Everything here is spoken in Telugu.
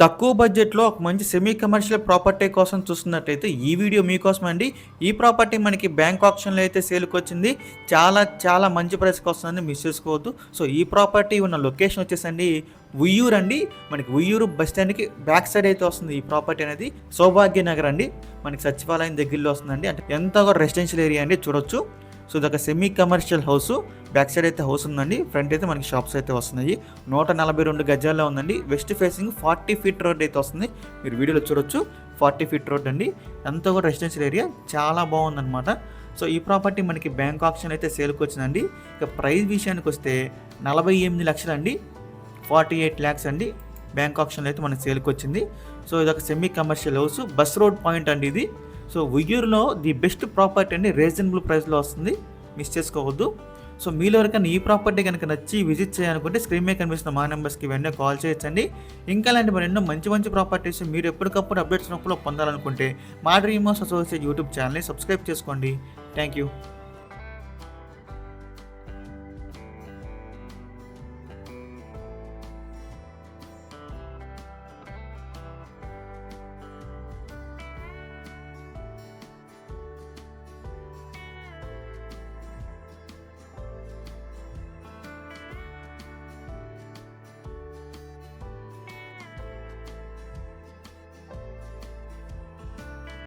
తక్కువ బడ్జెట్లో ఒక మంచి సెమీ కమర్షియల్ ప్రాపర్టీ కోసం చూస్తున్నట్టయితే ఈ వీడియో మీకోసం అండి. ఈ ప్రాపర్టీ మనకి బ్యాంక్ ఆప్షన్లో అయితే సేల్కి వచ్చింది. చాలా చాలా మంచి ప్రైస్కి వస్తుందని మిస్ చేసుకోవద్దు. సో ఈ ప్రాపర్టీ ఉన్న లొకేషన్ వచ్చేసండి ఉయ్యూరు అండి. మనకి ఉయ్యూరు బస్ స్టాండ్కి బ్యాక్ సైడ్ అయితే వస్తుంది ఈ ప్రాపర్టీ అనేది. సౌభాగ్య నగర్ అండి. మనకి సచివాలయం దగ్గరలో వస్తుందండి. అంటే ఎంత రెసిడెన్షియల్ ఏరియా అండి చూడొచ్చు. సో ఇది ఒక semi commercial house back side అయితే హౌస్ ఉందండి. ఫ్రంట్ అయితే మనకి షాప్స్ అయితే వస్తున్నాయి. నూట నలభై రెండు గజాల్లో ఉందండి. West facing forty feet road అయితే వస్తుంది. మీరు వీడియోలో చూడొచ్చు. ఫార్టీ ఫీట్ రోడ్ అండి. అంతా కూడా రెసిడెన్షియల్ ఏరియా చాలా బాగుందన్నమాట. సో ఈ ప్రాపర్టీ మనకి బ్యాంక్ ఆప్షన్ అయితే సేల్కి వచ్చిందండి. ఇక ప్రైస్ విషయానికి వస్తే నలభై ఎనిమిది లక్షలు అండి ఫార్టీ ఎయిట్ ల్యాక్స్ అండి బ్యాంక్ ఆప్షన్లో అయితే మనకి సేల్కి వచ్చింది. సో ఇది ఒక semi commercial house bus road point అండి ఇది. సో ఉయ్యూరులో ది బెస్ట్ ప్రాపర్టీ అండి రీజనబుల్ ప్రైస్లో వస్తుంది. మిస్ చేసుకోవద్దు. సో మీలో ఎవరికైనా ఈ ప్రాపర్టీ కనుక నచ్చి విజిట్ చేయాలనుకుంటే స్క్రీన్ మీద కనిపిస్తున్న మా నెంబర్స్కి వెంటనే కాల్ చేయొచ్చండి. ఇంకా లాంటి మరి ఎన్నో మంచి మంచి ప్రాపర్టీస్ మీరు ఎప్పటికప్పుడు అప్డేట్స్ ఉన్నప్పుడు పొందాలనుకుంటే మా డ్రీమర్స్ అసోసియేట్ యూట్యూబ్ ఛానల్ని సబ్స్క్రైబ్ చేసుకోండి. Thank you.